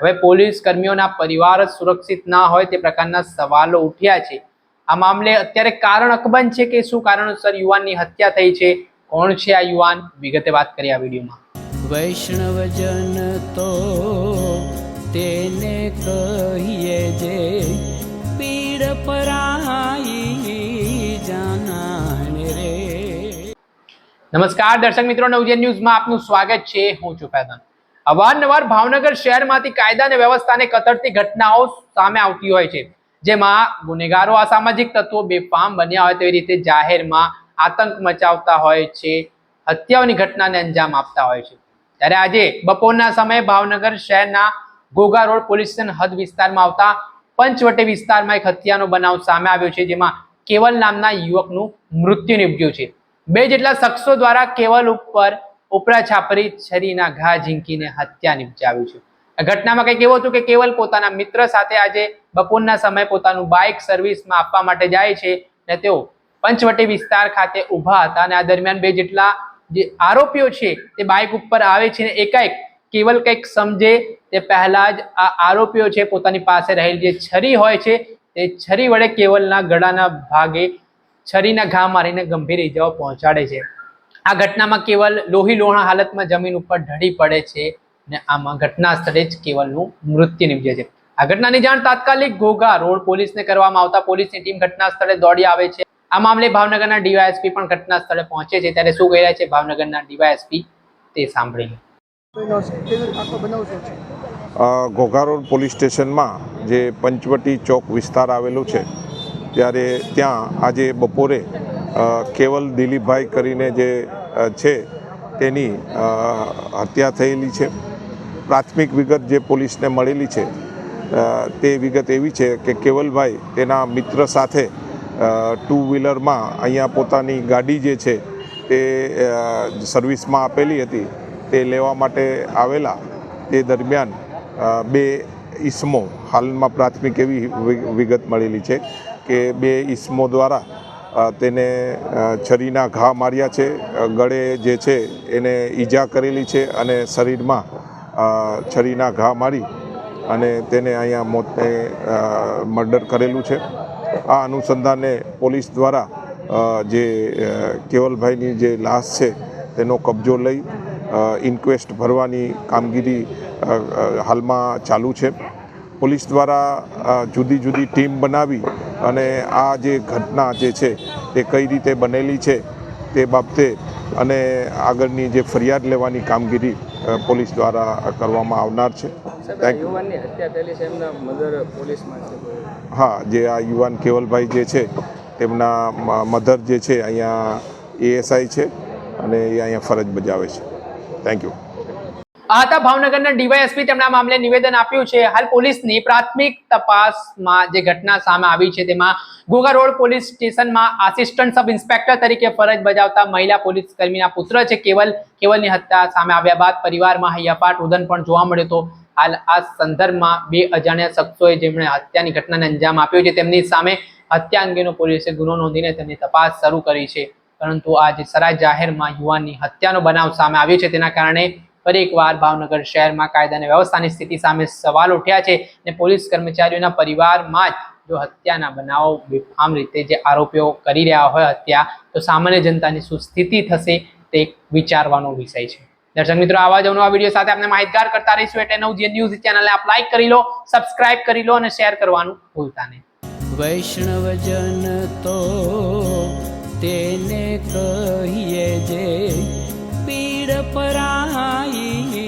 હવે પોલીસ કર્મીઓના પરિવાર સુરક્ષિત ના હોય તે પ્રકારના સવાલો ઉઠ્યા છે. આ મામલે અત્યારે કારણ અકબંધ છે કે શું કારણોસર યુવાનની હત્યા થઈ છે? કોણ છે આ યુવાન? વિગતે વાત કરી આ વિડીયોમાં. વૈષ્ણવજન તો તેને કહીએ જે પીડ પરાઈ જાનાને રે. નમસ્કાર દર્શક મિત્રો નવજન ન્યૂઝમાં આપનું સ્વાગત છે. હું છું ફૈઝાન. અવારનવાર ભાવનગર શહેરમાંથી કાયદા અને વ્યવસ્થાને કતરતી ઘટનાઓ સામે આવતી હોય છે, જેમાં ગુનેગારો અસામાજિક તત્વો બેફામ બન્યા હોય તેવી રીતે જાહેરમાં આતંક મચાવતા હોય છે, હત્યાઓની ઘટનાને અંજામ આપતા હોય છે. ત્યારે આજે બપોરના સમયે ભાવનગર શહેરના ગોગા રોડ પોલીસ સ્ટેશન હદ વિસ્તારમાં આવતા પંચવટી વિસ્તારમાં એક હત્યાનો બનાવ સામે આવ્યો છે, જેમાં કેવલ નામના યુવકનું મૃત્યુ નિપજ્યું છે. બે જેટલા શખ્સો દ્વારા કેવલ ઉપર ઉપરા છાપરી છરીના ઘા ઝીંકીને હત્યા નિપજાવી છે. આ ઘટનામાં કંઈક એવું હતું કે કેવલ પોતાના મિત્ર સાથે આજે બપોરના સમયે પોતાનું બાઇક સર્વિસમાં આપવા માટે જાય છે ને તેઓ પંચવટી વિસ્તાર ખાતે ઊભા હતા અને આ દરમિયાન બે જેટલા જે આરોપીઓ છે તે બાઇક ઉપર આવે છે ને એકાએક કેવલ કંઈક સમજે તે પહેલા જ આ આરોપીઓ છે પોતાની પાસે રહેલી જે છરી હોય છે તે છરી વડે કેવલના ગળાના ભાગે છરીના ઘા મારીને ગંભીર ઇજાઓ પહોંચાડે છે. આ ઘટનામાં કેવલ લોહી લોહણા હાલતમાં જમીન ઉપર ઢળી પડે છે ને આમાં ઘટના સ્થળે જ કેવલનું મૃત્યુ નિપજે છે. આ ઘટનાની જાણ તાત્કાલિક ઘોઘા રોડ પોલીસને કરવામાં આવતા પોલીસની ટીમ ઘટના સ્થળે દોડી આવે છે. આ મામલે ભાવનગરના ડીવાયએસપી પણ ઘટના સ્થળે પહોંચે છે. ત્યારે શું કહી રહ્યા છે ભાવનગરના ડીવાયએસપી તે સાંભળી ઘોઘા રોડ પોલીસ સ્ટેશનમાં જે પંચવટી ચોક વિસ્તાર આવેલો છે, ત્યારે ત્યાં આજે બપોરે કેવલ દિલીપભાઈ કરીને જે છે, તેની હત્યા થયેલી છે. પ્રાથમિક વિગત જે પોલીસને મળેલી છે તે વિગત એવી છે કે કેવલભાઈ તેના મિત્ર સાથે ટુ વ્હીલરમાં અહીંયા પોતાની ગાડી જે છે, તે સર્વિસમાં આપેલી હતી, તે લેવા માટે આવેલા. તે દરમિયાન બે ઈસમો, હાલમાં પ્રાથમિક એવી વિગત મળેલી છે કે બે ઈસમો દ્વારા તેને છરીના ઘા માર્યા છે ગળે જે છે એને ઈજા કરેલી છે અને શરીરમાં છરીના ઘા મારી અને તેને અહીંયા મોતને મર્ડર કરેલું છે. આ અનુસંધાને પોલીસ દ્વારા જે કેવલભાઈની જે લાશ છે તેનો કબજો લઈ ઇન્ક્વેસ્ટ ભરવાની કામગીરી હાલમાં ચાલુ છે. પોલીસ દ્વારા જુદી જુદી ટીમ બનાવી અને આ જે ઘટના જે છે તે કઈ રીતે બનેલી છે તે બાબતે અને આગળની જે ફરિયાદ લેવાની કામગીરી પોલીસ દ્વારા કરવામાં આવનાર છે. થેન્ક યુ હા જે આ યુવાન કેવલભાઈ જે છે તેમના મધર જે છે અહીંયા એએસઆઈ છે અને એ અહીંયા ફરજ બજાવે છે. થેન્ક યુ આ હતા ભાવનગરના ડીવાયએસપી તેમણે આ મામલે નિવેદન આપ્યું છે. હાલ પોલીસની પ્રાથમિક તપાસમાં જે ઘટના સામે આવી છે તેમાં ઘોઘા રોડ પોલીસ સ્ટેશનમાં આસિસ્ટન્ટ સબ ઇન્સ્પેક્ટર તરીકે ફરજ બજાવતા મહિલા પોલીસ કર્મીના પુત્ર છે. કેવલ, કેવલની હત્યા સામે આવ્યા બાદ પરિવારમાં હૈયાપાટ ઉદન પણ જોવા મળ્યો હતો. હાલ આ સંદર્ભમાં બે અજાણ્યા શખ્સોએ જેમણે હત્યાની ઘટનાને અંજામ આપ્યો છે, તેમની સામે હત્યા અંગેનો પોલીસે ગુનો નોંધીને તેમની તપાસ શરૂ કરી છે. પરંતુ આજે સરા જાહેરમાં યુવાનની હત્યાનો બનાવ સામે આવ્યો છે, તેના કારણે ફરી એકવાર ભાવનગર શહેરમાં કાયદા અને વ્યવસ્થાની સ્થિતિ સામે સવાલ ઉઠ્યા છે અને પોલીસ કર્મચારીઓના પરિવારમાં જ જો હત્યાના બનાવો બેફામ રીતે જે આરોપીઓ કરી રહ્યા હોય હત્યા, તો સામાન્ય જનતાની શું સ્થિતિ થશે તે વિચારવાનો વિષય છે. દર્શક મિત્રો, આવા જ અવનવા વીડિયો સાથે આપણે માહિતગાર કરતા રહીશું એટલે નવજીવન ન્યૂઝ ચેનલને આપ લાઈક કરી લો સબસ્ક્રાઇબ કરી લો અને શેર કરવાનું ભૂલતા નહીં. વૈષ્ણવજન તો તેને કહીએ જે પીડ પરાઈ